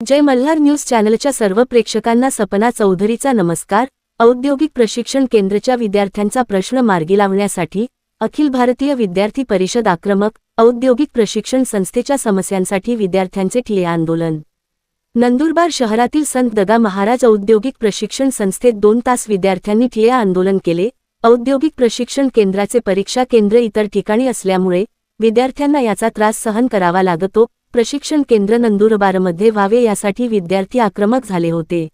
जय Malhar news चॅनलच्या सर्व प्रेक्षकांना सपना चौधरीचा नमस्कार. औद्योगिक प्रशिक्षण केंद्रच्या विद्यार्थ्यांचा प्रश्न मार्गी लावण्यासाठी अखिल भारतीय विद्यार्थी परिषद आक्रमक औद्योगिक प्रशिक्षण संस्थेच्या समस्यांसाठी विद्यार्थ्यांचे ठिये आंदोलन. नंदुरबार शहरातील संत दगा महाराज औद्योगिक प्रशिक्षण संस्थेत दोन तास विद्यार्थ्यांनी ठिये आंदोलन केले. औद्योगिक प्रशिक्षण केंद्राचे परीक्षा केंद्र इतर ठिकाणी असल्यामुळे विद्यार्थ्यांना याचा त्रास सहन करावा लागतो. प्रशिक्षण केंद्र नंदुरबारमध्ये व्हावे यासाठी विद्यार्थी आक्रमक झाले होते.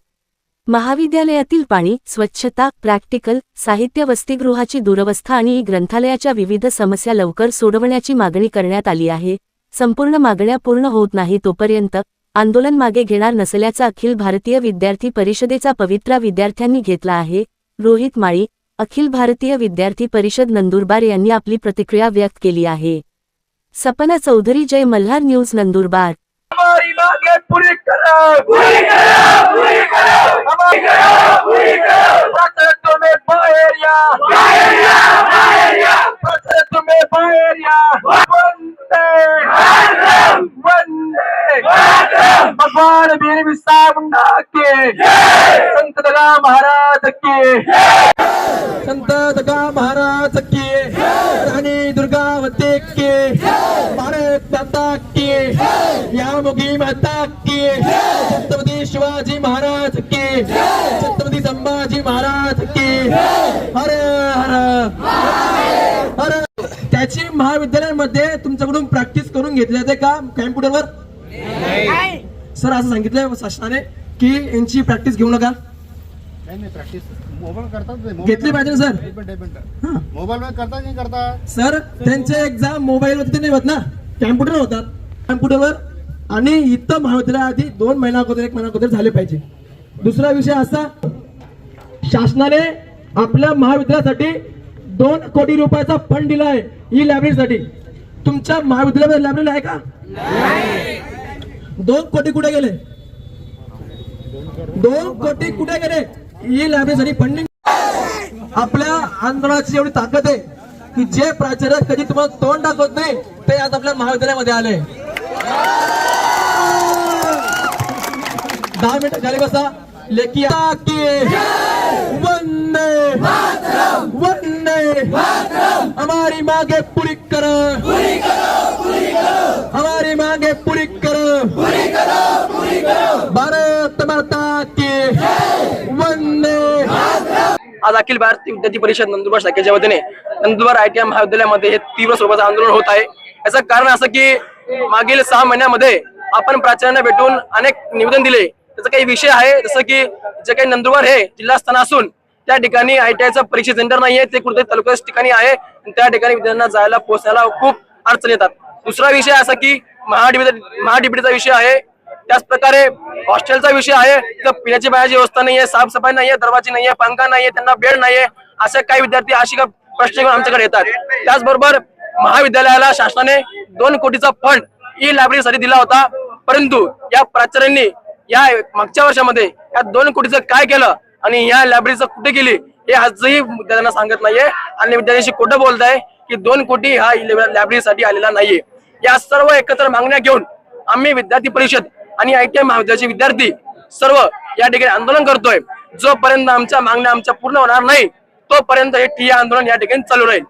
महाविद्यालयातील पाणी स्वच्छता प्रॅक्टिकल साहित्य वसतिगृहाची दुरवस्था आणि ग्रंथालयाच्या विविध समस्या लवकर सोडवण्याची मागणी करण्यात आली आहे. संपूर्ण मागण्या पूर्ण होत नाही तोपर्यंत आंदोलन मागे घेणार नसल्याचा अखिल भारतीय विद्यार्थी परिषदेचा पवित्रा विद्यार्थ्यांनी घेतला आहे. रोहित माळी अखिल भारतीय विद्यार्थी परिषद नंदुरबार यांनी आपली प्रतिक्रिया व्यक्त केली आहे. सपना चौधरी जय मल्हार न्यूज़ नंदुरबार। हमारी मांगे पूरी करो पूरी करो पूरी करो हमारी करो पूरी करो। प्रसन्न तुम्हें बाहेरिया बाहेरिया बाहेरिया प्रसन्न तुम्हें बाहेरिया वंदे मातरम वंदे मातरम। भगवान वीर बिरसा मुंडा के। संत दगा महाराज के। संत दगा महाराज दुर्गावती की भारत माता की या मुगी माता की छत्रपती शिवाजी महाराज की छत्रपती संभाजी महाराज की हर हर हर। त्याची महाविद्यालयामध्ये तुमच्याकडून प्रॅक्टिस करून घेतली जाते का? कॅम्प्युटरवर? सर असं सांगितलंय शासनाने की यांची प्रॅक्टिस घेऊ नका. नाही नाही प्रॅक्टिस मोबाईल करतात ते, मोबाईल घेतली पाहिजे ना सर हा. मोबाईल वर करतात नाही करतात सर त्यांचे एक्झाम मोबाईल वरती नाही होत ना. कॅम्प्युटर होतात. कॅम्प्युटरवर आणि इथं महाविद्यालय आधी दोन महिना अगोदर एक महिना अगोदर झाले पाहिजे. दुसरा विषय असा शासनाने आपल्या महाविद्यालयासाठी दोन कोटी रुपयाचा फंड दिला आहे ई लायब्ररीसाठी तुमच्या महाविद्यालयामध्ये लायब्ररी आहे का? दोन कोटी कुठे गेले? दोन कोटी कुठे गेले? ई लायब्ररीसाठी फंडिंग आपल्या आंदोलनाची एवढी ताकद आहे की जे प्राचार्य कधी तुम्हाला तोंड दाखवत नाही ते आज आपल्या महाविद्यालयामध्ये आले. दहा मिनिटं झाले बसा. लेखी की वंदे वंदे हमारी मागे पूरी करा. हमारी मांगे पूरी करो। भारत माता की वंदे आज अखिल भारतीय विद्यार्थी परिषद नंदुरबार शाखेच्या वतीने नंदुरबार आय टी आय महाविद्यालयामध्ये हे तीव्र स्वरूपाचं आंदोलन होत आहे. याचं कारण असं की मागील सहा महिन्यामध्ये आपण प्राचार्यांना भेटून अनेक निवेदन दिले. त्याचा काही विषय आहे जसं की जे काही नंदुरबार हे जिल्हास्थान असून त्या ठिकाणी आय टी आयचं परीक्षा सेंटर नाहीये ते कुठेतरी तालुक्याच्या ठिकाणी आहे. त्या ठिकाणी विद्यार्थ्यांना जायला पोहोचायला खूप अडचण येतात. दुसरा विषय असा की महाडिबीचा महाडिबीचा विषय आहे. त्याच प्रकारे हॉस्टेलचा विषय आहे. तर पिण्याची पाण्याची व्यवस्था नाहीये साफसफाई नाहीये दरवाजे नाहीये पंखा नाहीये त्यांना बेड नाहीये असे काही विद्यार्थी अशी का प्रश्न घेऊन आमच्याकडे येतात. त्याचबरोबर महाविद्यालयाला शासनाने दोन कोटीचा फंड ई लायब्ररीसाठी दिला होता. परंतु या प्राचार्यांनी या मागच्या वर्षामध्ये या दोन कोटीचं काय केलं आणि या लायब्ररीचं कुठे गेली हे आजही विद्यार्थ्यांना सांगत नाहीये. आणि विद्यार्थ्यांशी कुठं बोलताय की दोन कोटी हा लायब्ररीसाठी आलेला नाहीये. या सर्व एकत्र मागण्या घेऊन आम्ही विद्यार्थी परिषद आणि आय टी महाविद्यालयाचे विद्यार्थी सर्व या ठिकाणी आंदोलन करतोय. जोपर्यंत आमच्या मागण्या आमच्या पूर्ण होणार नाही तोपर्यंत हे ठिय्या आंदोलन या ठिकाणी चालू राहील.